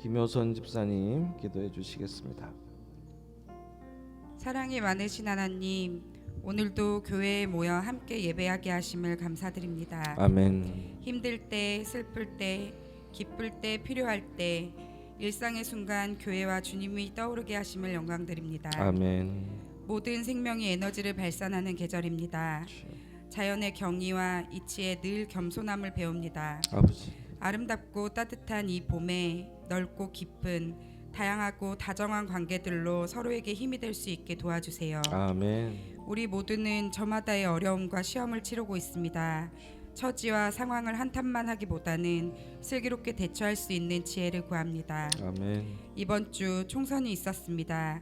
김효선 집사님 기도해 주시겠습니다. 사랑이 많으신 하나님, 오늘도 교회에 모여 함께 예배하게 하심을 감사드립니다. 아멘. 힘들 때, 슬플 때, 기쁠 때, 필요할 때 일상의 순간 교회와 주님이 떠오르게 하심을 영광드립니다. 아멘. 모든 생명이 에너지를 발산하는 계절입니다. 자연의 경의와 이치에 늘 겸손함을 배웁니다. 아버지. 아름답고 따뜻한 이 봄에 넓고 깊은 다양하고 다정한 관계들로 서로에게 힘이 될 수 있게 도와주세요. 아멘. 우리 모두는 저마다의 어려움과 시험을 치르고 있습니다. 처지와 상황을 한탄만 하기보다는 슬기롭게 대처할 수 있는 지혜를 구합니다. 아멘. 이번 주 총선이 있었습니다.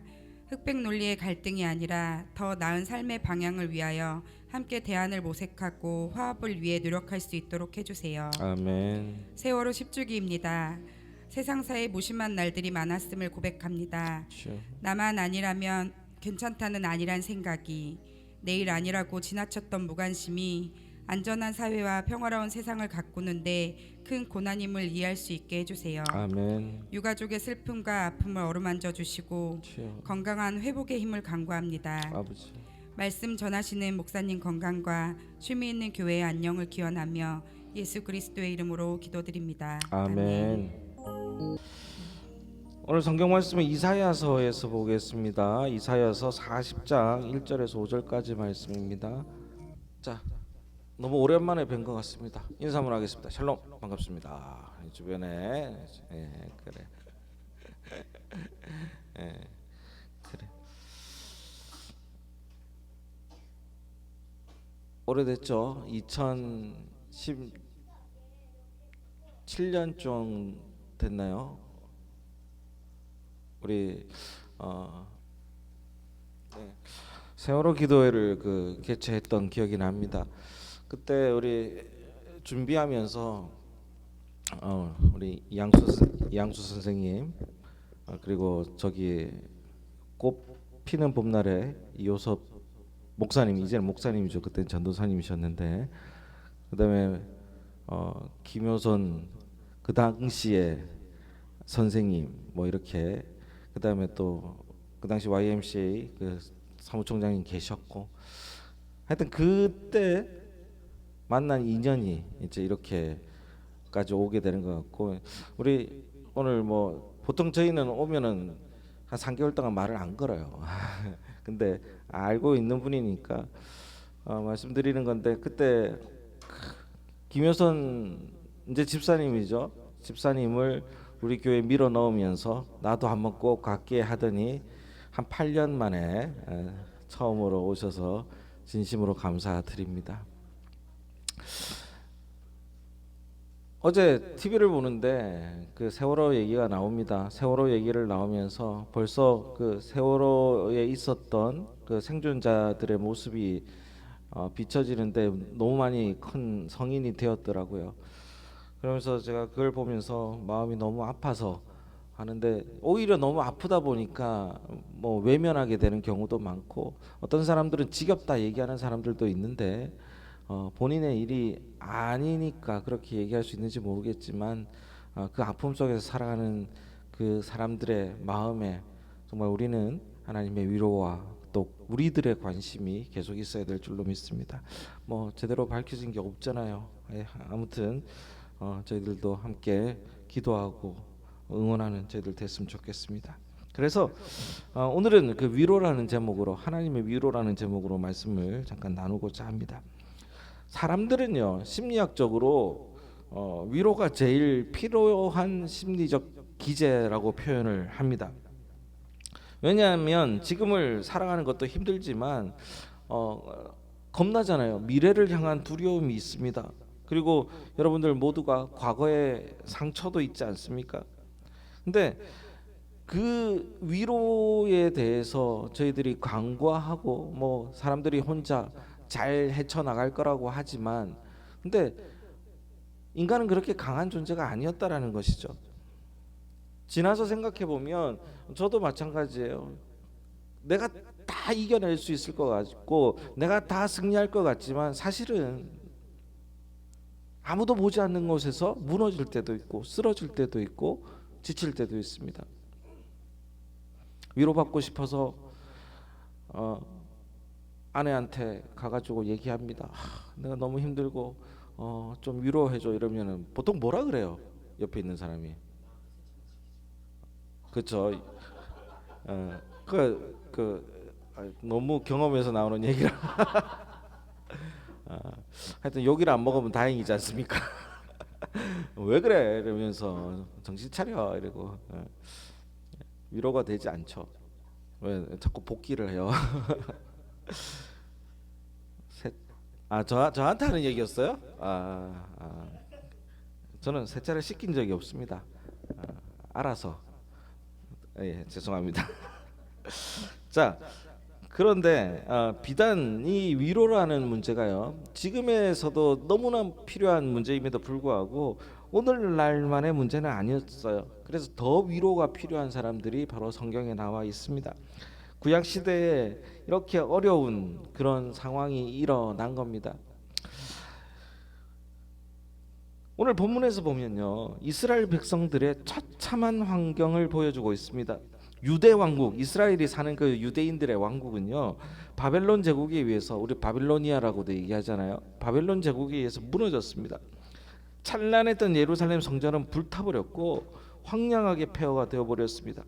흑백 논리의 갈등이 아니라 더 나은 삶의 방향을 위하여 함께 대안을 모색하고 화합을 위해 노력할 수 있도록 해주세요. 아멘. 세월호 10주기입니다. 세상사에 무심한 날들이 많았음을 고백합니다. 주여. 나만 아니라면 괜찮다는 아니란 생각이 내일 아니라고 지나쳤던 무관심이 안전한 사회와 평화로운 세상을 가꾸는데 큰 고난임을 이해할 수 있게 해주세요. 아멘. 유가족의 슬픔과 아픔을 어루만져 주시고 주여. 건강한 회복의 힘을 간구합니다. 아버지. 말씀 전하시는 목사님 건강과 쉼이 있는 교회의 안녕을 기원하며 예수 그리스도의 이름으로 기도드립니다. 아멘. 오늘 성경 말씀은 이사야서에서 보겠습니다. 이사야서 40장 1절에서 5절까지 말씀입니다. 자, 너무 오랜만에 뵌 것 같습니다. 인사 한번 하겠습니다. 샬롬 반갑습니다. 이 주변에 예, 그래. 예, 그래. 오래됐죠. 2017년 좀 됐나요? 우리 어, 네. 세월호 기도회를 그 개최했던 기억이 납니다. 그때 우리 준비하면서 어, 우리 이양수 선- 이양수 선생님 어, 그리고 저기 꽃 피는 봄날에 이호섭 목사님 이제는 목사님이죠. 그때는 전도사님이셨는데 그다음에 어, 김효선 그 당시에 선생님 뭐 이렇게 그 다음에 또 그 당시 YMCA 그 사무총장님 계셨고 하여튼 그때 만난 인연이 이제 이렇게까지 오게 되는 것 같고 우리 오늘 뭐 보통 저희는 오면은 한 3개월 동안 말을 안 걸어요. 근데 알고 있는 분이니까 어, 말씀드리는 건데 그때 김효선 이제 집사님이죠. 집사님을 우리 교회 밀어 넣으면서 나도 한번 꼭 갖게 하더니 한 8년 만에 에, 처음으로 오셔서 진심으로 감사드립니다. 어제 TV를 보는데 그 세월호 얘기가 나옵니다. 세월호 얘기를 나오면서 벌써 그 세월호에 있었던 그 생존자들의 모습이 어, 비춰지는데 너무 많이 큰 성인이 되었더라고요. 그러면서 제가 그걸 보면서 마음이 너무 아파서 하는데 오히려 너무 아프다 보니까 뭐 외면하게 되는 경우도 많고 어떤 사람들은 지겹다 얘기하는 사람들도 있는데 어, 본인의 일이 아니니까 그렇게 얘기할 수 있는지 모르겠지만 어, 그 아픔 속에서 살아가는 그 사람들의 마음에 정말 우리는 하나님의 위로와 또 우리들의 관심이 계속 있어야 될 줄로 믿습니다. 뭐 제대로 밝혀진 게 없잖아요. 예, 아무튼 어, 저희들도 함께 기도하고 응원하는 저희들 됐으면 좋겠습니다. 그래서 어, 오늘은 그 위로라는 제목으로 하나님의 위로라는 제목으로 말씀을 잠깐 나누고자 합니다. 사람들은요 심리학적으로 어, 위로가 제일 필요한 심리적 기제라고 표현을 합니다. 왜냐하면 지금을 살아가는 것도 힘들지만 어, 겁나잖아요. 미래를 향한 두려움이 있습니다. 그리고 여러분들 모두가 과거의 상처도 있지 않습니까? 근데 그 위로에 대해서 저희들이 간과하고 뭐 사람들이 혼자 잘 헤쳐 나갈 거라고 하지만 근데 인간은 그렇게 강한 존재가 아니었다라는 것이죠. 지나서 생각해 보면 저도 마찬가지예요. 내가 다 이겨낼 수 있을 것 같고 내가 다 승리할 것 같지만 사실은 아무도 보지 않는 곳에서 무너질 때도 있고 쓰러질 때도 있고 지칠 때도 있습니다. 위로받고 싶어서 어, 아내한테 가가지고 얘기합니다. 하, 내가 너무 힘들고 어, 좀 위로해줘 이러면은 보통 뭐라 그래요? 옆에 있는 사람이. 그렇죠. 어, 그, 그 아, 너무 경험에서 나오는 얘기라. 아, 하여튼 여기를 안 먹으면 다행이지 않습니까? 왜 그래? 이러면서 정신 차려 이러고 예. 위로가 되지 않죠. 왜 자꾸 복귀를 해요? 세, 아, 저 저한테 하는 얘기였어요? 아, 아 저는 세차를 시킨 적이 없습니다. 아, 알아서. 예, 죄송합니다. 자, 그런데 아, 비단 이 위로라는 문제가요. 지금에서도 너무나 필요한 문제임에도 불구하고 오늘날만의 문제는 아니었어요. 그래서 더 위로가 필요한 사람들이 바로 성경에 나와 있습니다. 구약 시대에 이렇게 어려운 그런 상황이 일어난 겁니다. 오늘 본문에서 보면요. 이스라엘 백성들의 처참한 환경을 보여주고 있습니다. 유대 왕국, 이스라엘이 사는 그 유대인들의 왕국은요. 바벨론 제국에 의해서 우리 바빌로니아라고도 얘기하잖아요. 바벨론 제국에 의해서 무너졌습니다. 찬란했던 예루살렘 성전은 불타버렸고 황량하게 폐허가 되어 버렸습니다.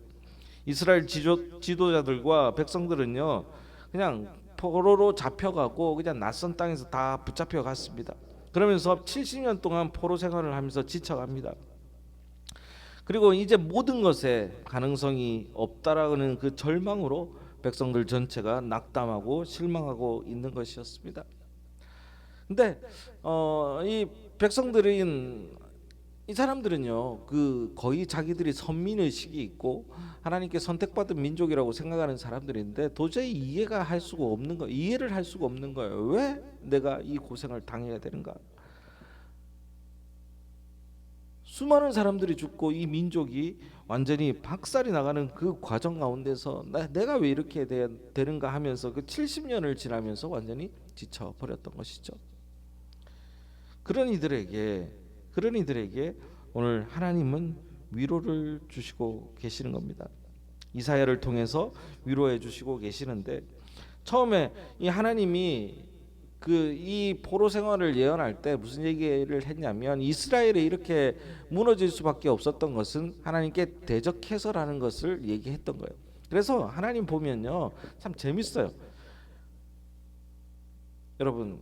이스라엘 지도, 지도자들과 백성들은요. 그냥 포로로 잡혀가고 그냥 낯선 땅에서 다 붙잡혀 갔습니다. 그러면서 70년 동안 포로 생활을 하면서 지쳐갑니다. 그리고 이제 모든 것에 가능성이 없다라는 그 절망으로 백성들 전체가 낙담하고 실망하고 있는 것이었습니다. 근데 어, 이 백성들인 이 사람들은요 그 거의 자기들이 선민 의식이 있고 하나님께 선택받은 민족이라고 생각하는 사람들인데 도저히 이해가 할 수가 없는 거 이해를 할 수가 없는 거예요 왜 내가 이 고생을 당해야 되는가 수많은 사람들이 죽고 이 민족이 완전히 박살이 나가는 그 과정 가운데서 나, 내가 왜 이렇게 되, 되는가 하면서 그 70년을 지나면서 완전히 지쳐 버렸던 것이죠. 그런 이들에게 그런 이들에게 오늘 하나님은 위로를 주시고 계시는 겁니다. 이사야를 통해서 위로해 주시고 계시는데 처음에 이 하나님이 그 이 포로 생활을 예언할 때 무슨 얘기를 했냐면 이스라엘이 이렇게 무너질 수밖에 없었던 것은 하나님께 대적해서라는 것을 얘기했던 거예요. 그래서 하나님 보면요 참 재밌어요. 여러분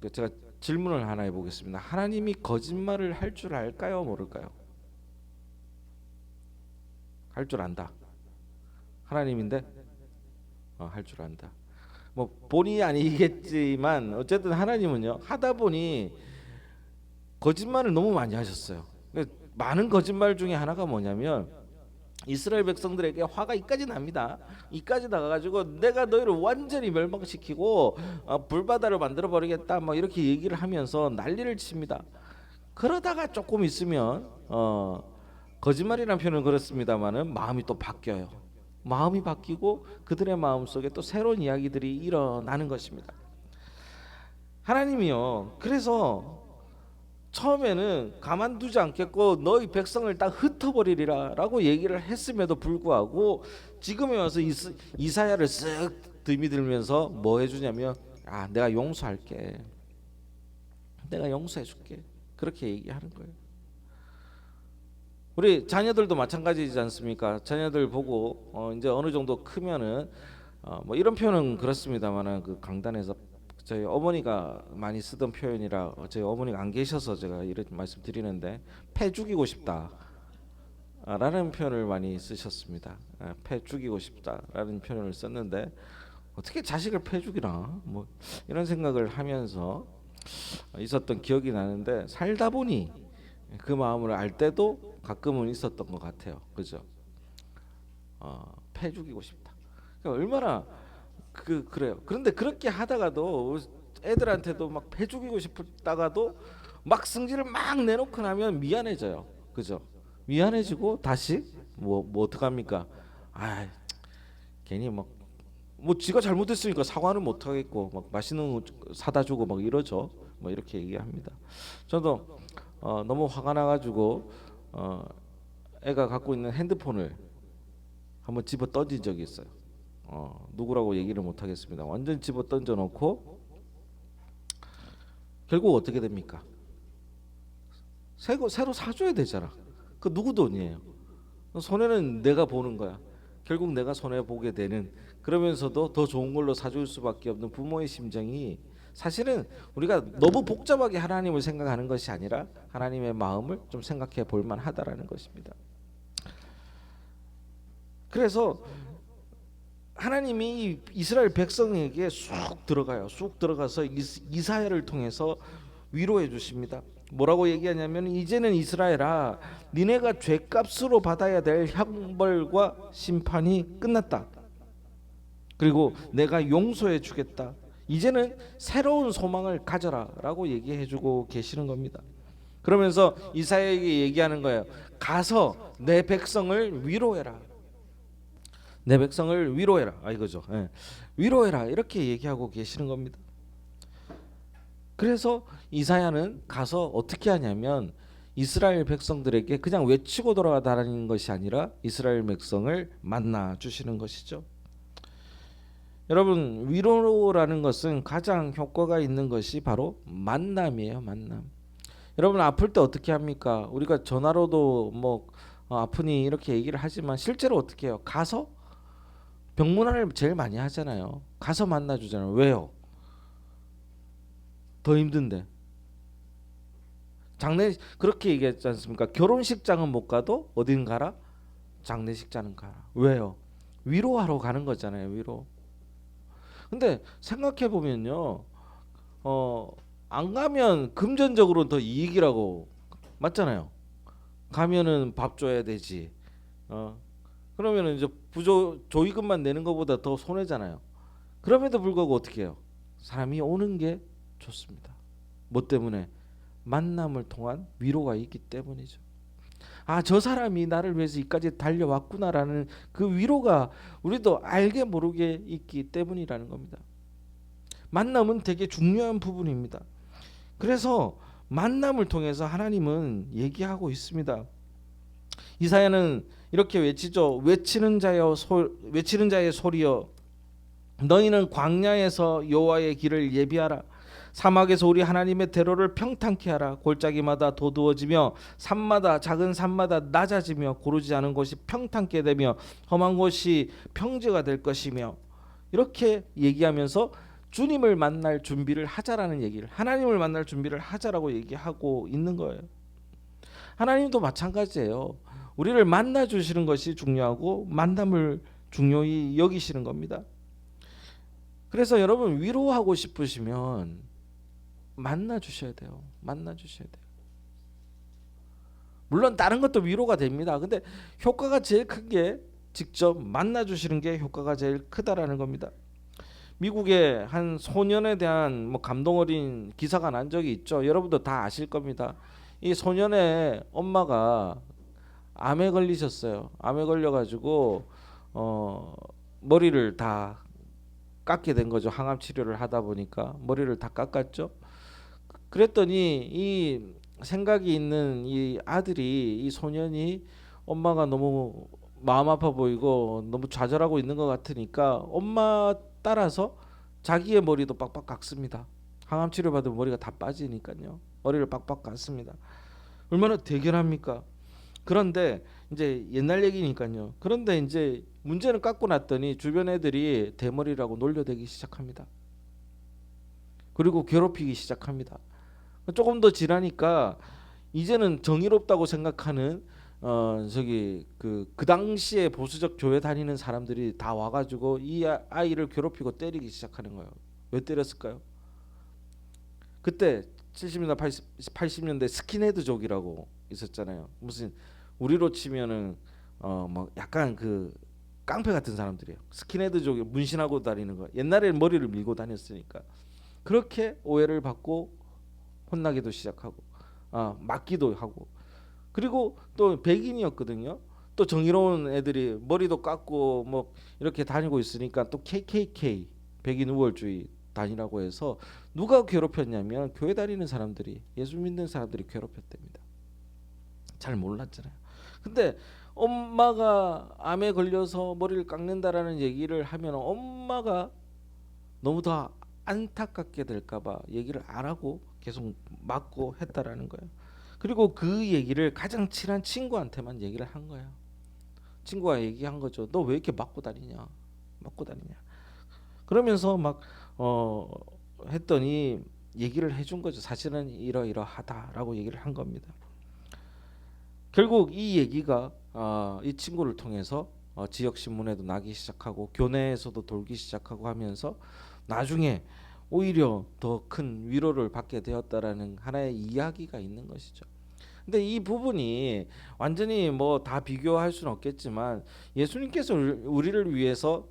그 제가 질문을 하나 해보겠습니다. 하나님이 거짓말을 할 줄 알까요, 모를까요? 할 줄 안다. 하나님인데 어, 할줄 안다. 뭐 본의 아니겠지만 어쨌든 하나님은요 하다 보니 거짓말을 너무 많이 하셨어요. 많은 거짓말 중에 하나가 뭐냐면 이스라엘 백성들에게 화가 이까지 납니다. 이까지 나가가지고 내가 너희를 완전히 멸망시키고 어, 불바다를 만들어 버리겠다. 뭐 이렇게 얘기를 하면서 난리를 칩니다. 그러다가 조금 있으면 어, 거짓말이라는 표현은 그렇습니다만은 마음이 또 바뀌어요. 마음이 바뀌고 그들의 마음 속에 또 새로운 이야기들이 일어나는 것입니다. 하나님이요. 그래서 처음에는 가만두지 않겠고 너희 백성을 다 흩어버리리라라고 얘기를 했음에도 불구하고 지금에 와서 이사야를 쓱 들이밀면서 뭐 해주냐면 아 내가 용서할게 내가 용서해줄게 그렇게 얘기하는 거예요 우리 자녀들도 마찬가지지 않습니까 자녀들 보고 어, 이제 어느 정도 크면은 어, 뭐 이런 표현은 그렇습니다만은 그 강단에서 저희 어머니가 많이 쓰던 표현이라 저희 어머니가 안 계셔서 제가 이런 말씀 드리는데 패 죽이고 싶다. 라는 표현을 많이 쓰셨습니다. 아, 패 죽이고 싶다라는 표현을 썼는데 어떻게 자식을 패 죽이나 뭐 이런 생각을 하면서 있었던 기억이 나는데 살다 보니 그 마음을 알 때도 가끔은 있었던 것 같아요. 그죠? 어, 패 죽이고 싶다. 그러니까 얼마나 그 그래요. 그런데 그렇게 하다가도 애들한테도 막 패 죽이고 싶다가도 막 승질을 막 내놓고 나면 미안해져요. 그죠? 미안해지고 다시 뭐뭐 어떡합니까? 아 괜히 막 뭐 지가 잘못했으니까 사과는 못 하겠고 막 맛있는 거 사다 주고 막 이러죠. 뭐 이렇게 얘기합니다. 저도 어, 너무 화가 나가지고 어, 애가 갖고 있는 핸드폰을 한번 집어 던진 적이 있어요. 어, 누구라고 얘기를 못 하겠습니다. 완전 집어 던져 놓고 결국 어떻게 됩니까? 새거 새로 사줘야 되잖아. 그 누구 돈이에요? 손해는 내가 보는 거야. 결국 내가 손해 보게 되는 그러면서도 더 좋은 걸로 사줄 수밖에 없는 부모의 심정이 사실은 우리가 너무 복잡하게 하나님을 생각하는 것이 아니라 하나님의 마음을 좀 생각해 볼 만하다라는 것입니다. 그래서 하나님이 이 이스라엘 백성에게 쑥 들어가요. 쑥 들어가서 이사야를 통해서 위로해 주십니다. 뭐라고 얘기하냐면 이제는 이스라엘아 니네가 죄값으로 받아야 될 형벌과 심판이 끝났다. 그리고 내가 용서해 주겠다. 이제는 새로운 소망을 가져라라고 얘기해 주고 계시는 겁니다. 그러면서 이사야에게 얘기하는 거예요. 가서 내 백성을 위로해라. 내 백성을 위로해라. 아 이거죠. 예. 위로해라. 이렇게 얘기하고 계시는 겁니다. 그래서 이사야는 가서 어떻게 하냐면 이스라엘 백성들에게 그냥 외치고 돌아다니는 것이 아니라 이스라엘 백성을 만나 주시는 것이죠. 여러분 위로라는 것은 가장 효과가 있는 것이 바로 만남이에요. 만남. 여러분 아플 때 어떻게 합니까? 우리가 전화로도 뭐 어, 아프니 이렇게 얘기를 하지만 실제로 어떻게 해요? 가서 병문안을 제일 많이 하잖아요. 가서 만나 주잖아요. 왜요? 더 힘든데. 장례 그렇게 얘기했지 않습니까? 결혼식장은 못 가도 어딘 가라? 장례식장은 가라. 왜요? 위로하러 가는 거잖아요. 위로. 근데 생각해 보면요. 어, 안 가면 금전적으로 더 이익이라고 맞잖아요. 가면은 밥 줘야 되지. 어. 그러면은 이제 부조 조의금만 내는 것보다 더 손해잖아요. 그럼에도 불구하고 어떻게 해요? 사람이 오는 게 좋습니다. 뭐 때문에 만남을 통한 위로가 있기 때문이죠. 아, 저 사람이 나를 위해서 이까지 달려왔구나라는 그 위로가 우리도 알게 모르게 있기 때문이라는 겁니다. 만남은 되게 중요한 부분입니다. 그래서 만남을 통해서 하나님은 얘기하고 있습니다. 이사야는 이렇게 외치죠. 외치는 자여 소, 외치는 자의 소리여 너희는 광야에서 여호와의 길을 예비하라. 사막에서 우리 하나님의 대로를 평탄케 하라. 골짜기마다 도두어지며 산마다 작은 산마다 낮아지며 고르지 않은 곳이 평탄케 되며 험한 곳이 평지가 될 것이며 이렇게 얘기하면서 주님을 만날 준비를 하자라는 얘기를 하나님을 만날 준비를 하자라고 얘기하고 있는 거예요. 하나님도 마찬가지예요. 우리를 만나 주시는 것이 중요하고 만남을 중요히 여기시는 겁니다. 그래서 여러분 위로하고 싶으시면 만나 주셔야 돼요. 만나 주셔야 돼요. 물론 다른 것도 위로가 됩니다. 근데 효과가 제일 큰 게 직접 만나 주시는 게 효과가 제일 크다라는 겁니다. 미국의 한 소년에 대한 뭐 감동 어린 기사가 난 적이 있죠. 여러분도 다 아실 겁니다. 이 소년의 엄마가 암에 걸리셨어요. 암에 걸려 가지고 어 머리를 다 깎게 된 거죠. 항암 치료를 하다 보니까 머리를 다 깎았죠. 그랬더니 이 생각이 있는 이 아들이 이 소년이 엄마가 너무 마음 아파 보이고 너무 좌절하고 있는 것 같으니까 엄마 따라서 자기의 머리도 빡빡 깎습니다. 항암 치료 받으면 머리가 다 빠지니까요. 머리를 빡빡 깎습니다. 얼마나 대견합니까? 그런데 이제 옛날 얘기니까요. 그런데 이제 문제는 깎고 났더니 주변 애들이 대머리라고 놀려대기 시작합니다. 그리고 괴롭히기 시작합니다. 조금 더 지나니까 이제는 정의롭다고 생각하는 어 저기 그그 당시에 보수적 교회 다니는 사람들이 다 와가지고 이 아- 아이를 괴롭히고 때리기 시작하는 거예요. 왜 때렸을까요? 그때 70년대 80, 80년대 스킨헤드족이라고 있었잖아요. 무슨 우리로 치면은 어뭐 약간 그 깡패 같은 사람들이에요. 스킨헤드족이 문신하고 다니는 거. 옛날에는 머리를 밀고 다녔으니까 그렇게 오해를 받고 혼나기도 시작하고 아 맞기도 하고 그리고 또 백인이었거든요. 또 정의로운 애들이 머리도 깎고 뭐 이렇게 다니고 있으니까 또 KKK 백인 우월주의 다니라고 해서 누가 괴롭혔냐면 교회 다니는 사람들이 예수 믿는 사람들이 괴롭혔답니다. 잘 몰랐잖아요. 근데 엄마가 암에 걸려서 머리를 깎는다라는 얘기를 하면 엄마가 너무 더 안타깝게 될까봐 얘기를 안 하고 계속 맞고 했다라는 거예요. 그리고 그 얘기를 가장 친한 친구한테만 얘기를 한 거예요. 친구가 얘기한 거죠. 너 왜 이렇게 맞고 다니냐? 맞고 다니냐? 그러면서 막 어 했더니 얘기를 해준 거죠. 사실은 이러이러하다라고 얘기를 한 겁니다. 결국 이 얘기가 어, 이 친구를 통해서 어, 지역 신문에도 나기 시작하고 교내에서도 돌기 시작하고 하면서 나중에 오히려 더 큰 위로를 받게 되었다라는 하나의 이야기가 있는 것이죠. 근데 이 부분이 완전히 뭐 다 비교할 수는 없겠지만 예수님께서 우리를 위해서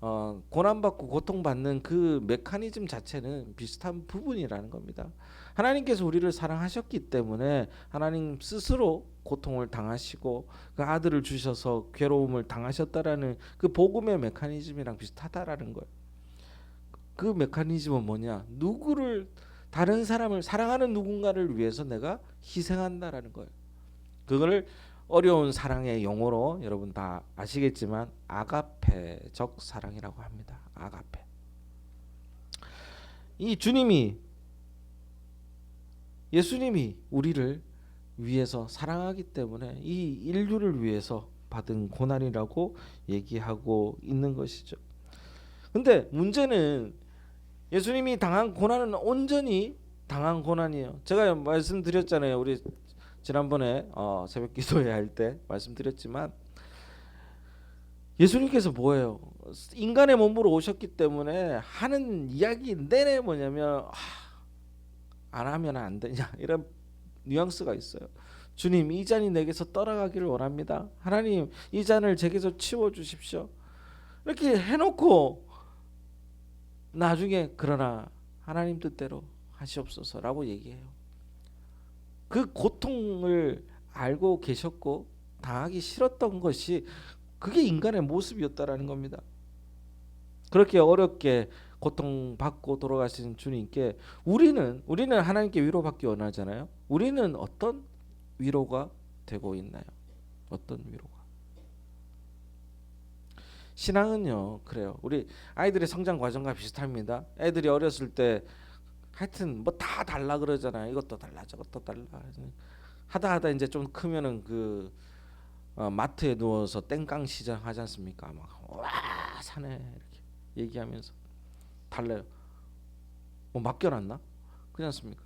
어, 고난받고 고통받는 그 메커니즘 자체는 비슷한 부분이라는 겁니다. 하나님께서 우리를 사랑하셨기 때문에 하나님 스스로 고통을 당하시고 그 아들을 주셔서 괴로움을 당하셨다라는 그 복음의 메커니즘이랑 비슷하다라는 거예요. 그 메커니즘은 뭐냐? 누구를 다른 사람을 사랑하는 누군가를 위해서 내가 희생한다라는 거예요. 그거를 어려운 사랑의 용어로 여러분 다 아시겠지만 아가페적 사랑이라고 합니다. 아가페. 이 주님이 예수님이 우리를 위해서 사랑하기 때문에 이 인류를 위해서 받은 고난이라고 얘기하고 있는 것이죠. 근데 문제는 예수님이 당한 고난은 온전히 당한 고난이에요. 제가 말씀드렸잖아요. 우리 지난번에 어, 새벽 기도회 할 때 말씀드렸지만 예수님께서 뭐예요? 인간의 몸으로 오셨기 때문에 하는 이야기 내내 뭐냐면 아, 안 하면 안 되냐 이런 뉘앙스가 있어요. 주님 이 잔이 내게서 떠나가기를 원합니다. 하나님 이 잔을 제게서 치워 주십시오. 이렇게 해놓고 나중에 그러나 하나님 뜻대로 하시옵소서라고 얘기해요. 그 고통을 알고 계셨고 당하기 싫었던 것이 그게 인간의 모습이었다라는 겁니다. 그렇게 어렵게 고통받고 돌아가신 주님께 우리는 우리는 하나님께 위로받기 원하잖아요. 우리는 어떤 위로가 되고 있나요? 어떤 위로가? 신앙은요 그래요. 우리 아이들의 성장 과정과 비슷합니다. 애들이 어렸을 때 하여튼 뭐 다 달라 그러잖아요. 이것도 달라 저것도 달라. 하다 하다 이제 좀 크면은 그 어, 마트에 누워서 땡깡 시장 하지 않습니까? 막와 사네 이렇게 얘기하면서 달래요. 뭐 맡겨놨나? 그렇지 않습니까?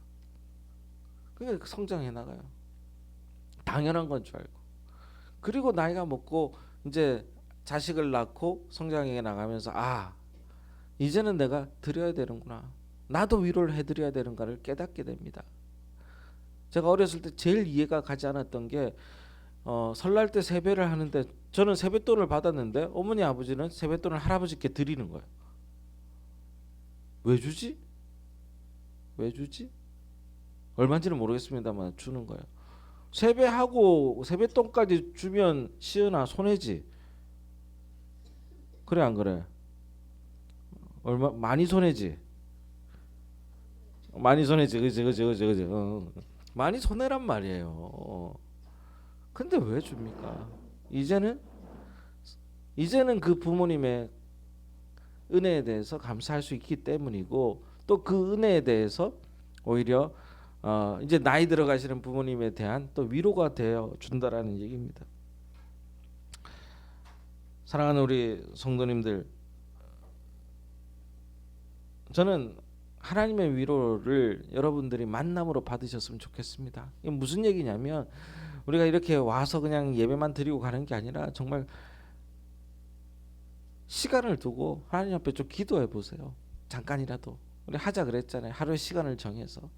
그게 성장해 나가요. 당연한 건 줄 알고. 그리고 나이가 먹고 이제 자식을 낳고 성장해 나가면서 아 이제는 내가 드려야 되는구나. 나도 위로를 해드려야 되는가를 깨닫게 됩니다. 제가 어렸을 때 제일 이해가 가지 않았던 게 어, 설날 때 세배를 하는데 저는 세뱃돈을 받았는데 어머니 아버지는 세뱃돈을 할아버지께 드리는 거예요. 왜 주지? 왜 주지? 얼마인지는 모르겠습니다만 주는 거예요. 세배하고 세뱃돈까지 주면 시은아 손해지. 그래 안 그래? 얼마 많이 손해지. 많이 손해지, 그지, 그지, 그지, 그지. 어. 많이 손해란 말이에요. 어. 근데 왜 줍니까? 이제는 이제는 그 부모님의 은혜에 대해서 감사할 수 있기 때문이고 또 그 은혜에 대해서 오히려 어 이제 나이 들어가시는 부모님에 대한 또 위로가 되어 준다라는 얘기입니다. 사랑하는 우리 성도님들, 저는 하나님의 위로를 여러분들이 만남으로 받으셨으면 좋겠습니다. 이게 무슨 얘기냐면 우리가 이렇게 와서 그냥 예배만 드리고 가는 게 아니라 정말 시간을 두고 하나님 앞에 좀 기도해 보세요. 잠깐이라도 우리 하자 그랬잖아요. 하루의 시간을 정해서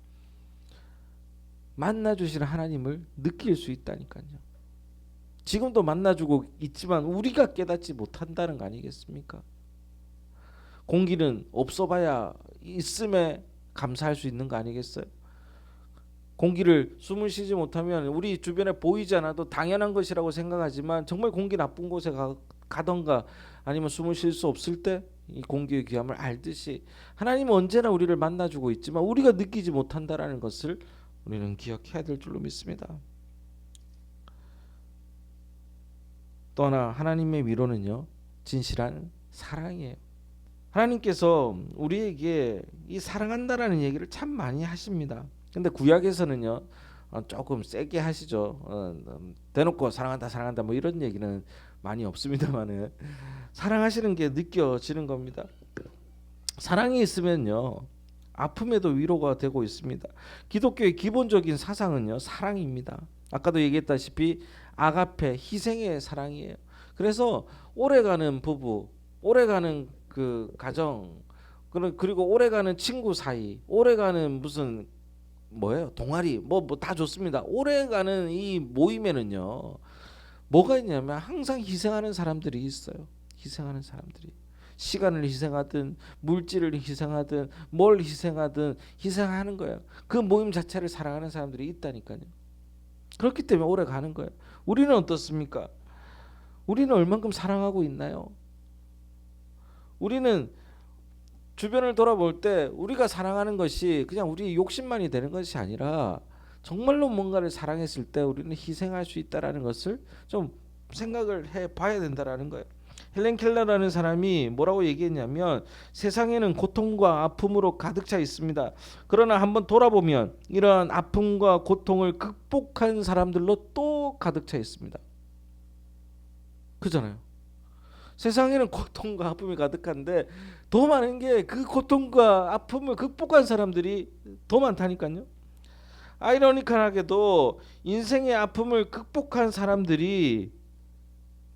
만나 주시는 하나님을 느낄 수 있다니까요. 지금도 만나주고 있지만 우리가 깨닫지 못한다는 거 아니겠습니까? 공기는 없어봐야 있음에 감사할 수 있는 거 아니겠어요? 공기를 숨을 쉬지 못하면 우리 주변에 보이지 않아도 당연한 것이라고 생각하지만 정말 공기 나쁜 곳에 가, 가던가 아니면 숨을 쉴 수 없을 때 이 공기의 귀함을 알듯이 하나님은 언제나 우리를 만나주고 있지만 우리가 느끼지 못한다라는 것을 우리는 기억해야 될 줄로 믿습니다. 또 하나 하나님의 위로는요 진실한 사랑이에요. 하나님께서 우리에게 이 사랑한다라는 얘기를 참 많이 하십니다. 근데 구약에서는요 어, 조금 세게 하시죠. 어, 음, 대놓고 사랑한다 사랑한다 뭐 이런 얘기는 많이 없습니다만은 사랑하시는 게 느껴지는 겁니다. 사랑이 있으면요 아픔에도 위로가 되고 있습니다. 기독교의 기본적인 사상은요 사랑입니다. 아까도 얘기했다시피 아가페 희생의 사랑이에요. 그래서 오래가는 부부, 오래가는 그 가정, 그리- 그리고 오래가는 친구 사이, 오래가는 무슨 뭐예요 동아리 뭐 뭐 다 좋습니다. 오래가는 이 모임에는요 뭐가 있냐면 항상 희생하는 사람들이 있어요. 희생하는 사람들이 시간을 희생하든 물질을 희생하든 뭘 희생하든 희생하는 거예요. 그 모임 자체를 사랑하는 사람들이 있다니까요. 그렇기 때문에 오래 가는 거예요. 우리는 어떻습니까? 우리는 얼만큼 사랑하고 있나요? 우리는 주변을 돌아볼 때 우리가 사랑하는 것이 그냥 우리 욕심만이 되는 것이 아니라 정말로 뭔가를 사랑했을 때 우리는 희생할 수 있다라는 것을 좀 생각을 해 봐야 된다라는 거예요. 헬렌 켈러라는 사람이 뭐라고 얘기했냐면 세상에는 고통과 아픔으로 가득 차 있습니다. 그러나 한번 돌아보면 이러한 아픔과 고통을 극복한 사람들로 또 가득 차 있습니다. 그잖아요. 세상에는 고통과 아픔이 가득한데 더 많은 게 그 고통과 아픔을 극복한 사람들이 더 많다니까요. 아이러니컬하게도 인생의 아픔을 극복한 사람들이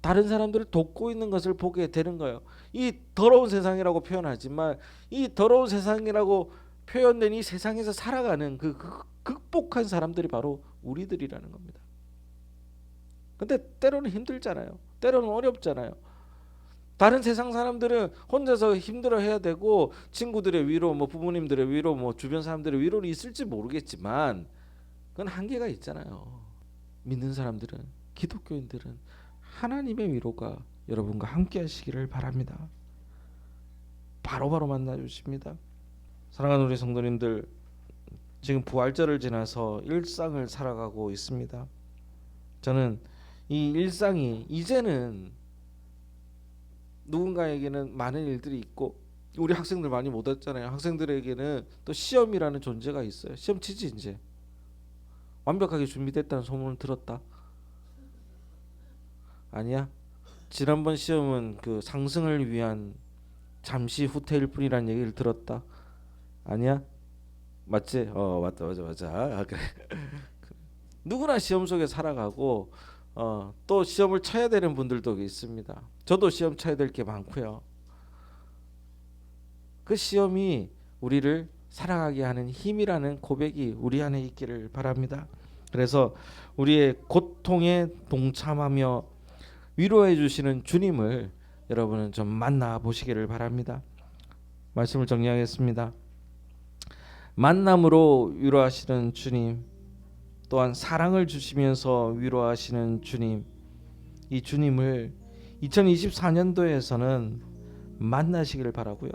다른 사람들을 돕고 있는 것을 보게 되는 거예요. 이 더러운 세상이라고 표현하지만 이 더러운 세상이라고 표현된 이 세상에서 살아가는 그, 그 극복한 사람들이 바로 우리들이라는 겁니다. 근데 때로는 힘들잖아요. 때로는 어렵잖아요. 다른 세상 사람들은 혼자서 힘들어 해야 되고 친구들의 위로 뭐 부모님들의 위로 뭐 주변 사람들의 위로는 있을지 모르겠지만 그건 한계가 있잖아요. 믿는 사람들은 기독교인들은 하나님의 위로가 여러분과 함께 하시기를 바랍니다. 바로 바로 만나 주십니다. 사랑하는 우리 성도님들 지금 부활절을 지나서 일상을 살아가고 있습니다. 저는 이 일상이 이제는 누군가에게는 많은 일들이 있고 우리 학생들 많이 못 왔잖아요. 학생들에게는 또 시험이라는 존재가 있어요. 시험 치지 이제 완벽하게 준비됐다는 소문을 들었다. 아니야. 지난번 시험은 그 상승을 위한 잠시 후퇴일 뿐이라는 얘기를 들었다. 아니야. 맞지? 어 맞다 맞아 맞아. 아, 그래. 누구나 시험 속에 살아가고 어, 또 시험을 쳐야 되는 분들도 있습니다. 저도 시험 쳐야 될 게 많고요. 그 시험이 우리를 살아가게 하는 힘이라는 고백이 우리 안에 있기를 바랍니다. 그래서 우리의 고통에 동참하며 위로해 주시는 주님을 여러분은 좀 만나 보시기를 바랍니다. 말씀을 정리하겠습니다. 만남으로 위로하시는 주님, 또한 사랑을 주시면서 위로하시는 주님, 이 주님을 2024년도에서는 만나시기를 바라고요.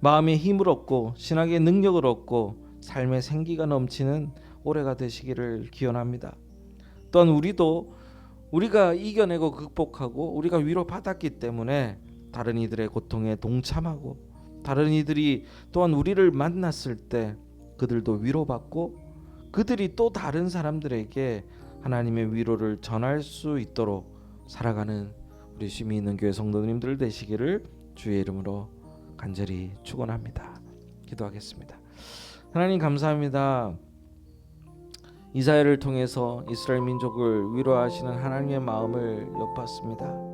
마음의 힘을 얻고 신학의 능력을 얻고 삶의 생기가 넘치는 올해가 되시기를 기원합니다. 또한 우리도 우리가 이겨내고 극복하고 우리가 위로받았기 때문에 다른 이들의 고통에 동참하고 다른 이들이 또한 우리를 만났을 때 그들도 위로받고 그들이 또 다른 사람들에게 하나님의 위로를 전할 수 있도록 살아가는 우리 심히 있는 교회 성도님들 되시기를 주의 이름으로 간절히 축원합니다. 기도하겠습니다. 하나님 감사합니다. 이사야를 통해서 이스라엘 민족을 위로하시는 하나님의 마음을 엿봤습니다.